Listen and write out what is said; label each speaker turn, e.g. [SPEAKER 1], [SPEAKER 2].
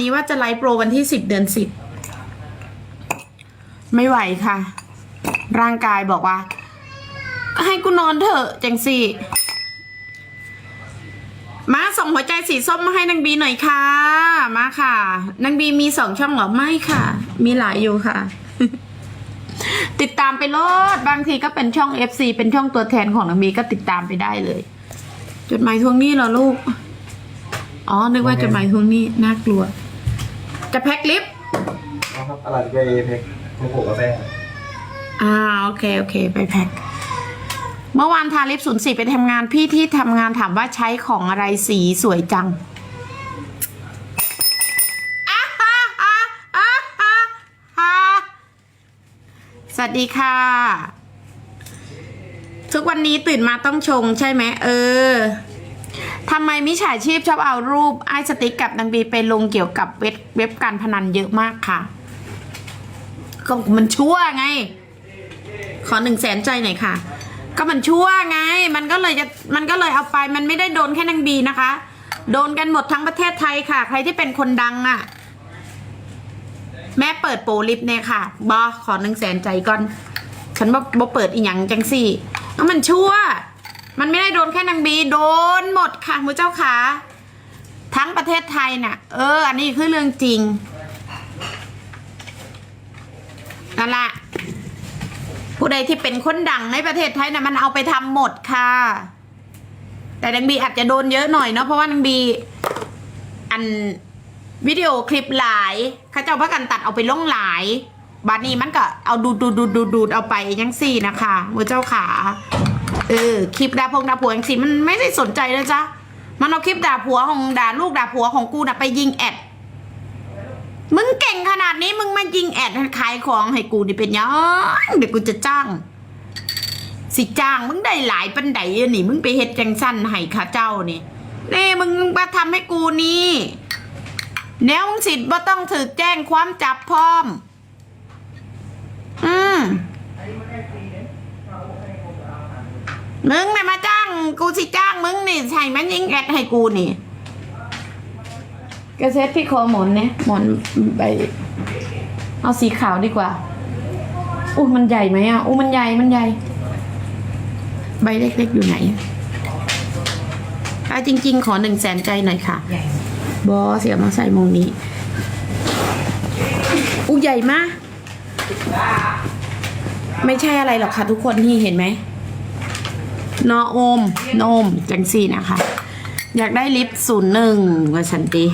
[SPEAKER 1] นี้ว่าจะไลฟ์โปรวันที่สิบเดือนสิบไม่ไหวค่ะ ร่างกายบอกว่า ให้กูนอนเถอะจังสิมาส่งหัวใจสีส้มมาให้นางบีหน่อยค่ะ มาค่ะนางบีมีสองช่องเหรอไม่ค่ะ มีหลายอยู่ค่ะ ติดตามไปโลดบางทีก็เป็นช่อง FC เป็นช่องตัวแทนของนางบีก็ติดตามไปได้เลย จดหมายทวงหนี้เหรอลูก อ๋อ นึกว่าจดหมายทวงหนี้น่ากลัว จะแพ็คลิฟต์
[SPEAKER 2] ครับอะไรก็เอเพกโมโหกาแฟ
[SPEAKER 1] อ่าโอเคโอเคไปแพ็คเมื่อวานทาลิปศูนย์สี่ไปทำงานพี่ที่ทำงานถามว่าใช้ของอะไรสีสวยจังอ่าฮ่าฮ่าฮ่าฮ่าฮ่าสวัสดีค่ะ ทุกวันนี้ตื่นมาต้องชงใช่ไหมเออ ทำไมมิจฉาชีพชอบเอารูปไอ้สติ๊กกับนางบีไปลงเกี่ยวกับเว็บเว็บการพนันเยอะมากค่ะ ก็มันชั่วไง ขอหนึ่งแสนใจหน่อยค่ะ ก็มันชั่วไง มันก็เลยจะมันก็เลยเอาไปมันไม่ได้โดนแค่นางบีนะคะ โดนกันหมดทั้งประเทศไทยค่ะ ใครที่เป็นคนดังอะ่ะ แม่เปิดโปรลิฟเนี่ยค่ะบอขอหนึ่งแสนใจก่อน ฉันบ่บ่เปิดอีหยังจังสี่แล้วมันชั่ว มันไม่ได้โดนแค่นางบี โดนหมดค่ะมือเจ้าขาทั้งประเทศไทยน่ะ เออ อันนี้คือเรื่องจริงนั่นแหละผู้ใดที่เป็นคนดังในประเทศไทยนะมันเอาไปทำหมดค่ะ แต่นางบีอาจจะโดนเยอะหน่อยเนาะเพราะว่านางบี อันวิดีโอคลิปหลายเขาเจ้าพักกันตัดเอาไปลงหลาย บาดนี้มันก็เอาดูดูดูดูดดูดเอาไปยังสี่นะคะมือเจ้าขา เออคลิปด่าพงด่าผัวยังๆมันไม่ได้สนใจนะจ๊ะมันเอาคลิปด่าผัวของด่าลูกด่าผัวของกูน่ะไปยิงแอดมึงเก่งขนาดนี้มึงมายิงแอดขายของให้กูนี่เป็นยังเดี๋ยวกูจะจ้าง สิจ้างมึงได้หลายปันไดอะนี่ มึงไปเฮ็ดจังสั้นให้ข้าเจ้านี่นี่มึงมาทำให้กูนี่แนวมึงสิทธิ์ว่าต้องถือแจ้งความจับพร้อม อืม มึงไม่มาจ้างกูสิจ้างมึงนี่ใช่มันยิงแอดให้กูนี่กระเซ็ตที่คอหมอนเนี่ยหมอนใบเอาสีขาวดีกว่าอู้มันใหญ่ไหมอะอู้มันใหญ่มันใหญ่ ใบเล็กๆอยู่ไหนอะจริง ๆ ขอหนึ่งแสนใจหน่อยค่ะ
[SPEAKER 3] ใหญ่
[SPEAKER 1] บอเสียมาใส่มงนี้อู้ใหญ่มากไม่ใช่อะไรหรอกค่ะทุกคนที่เห็นไหม นอโอมนมจังสี่นะคะ อยากได้ลิฟต์ศูนย์หนึ่งว่าสันติ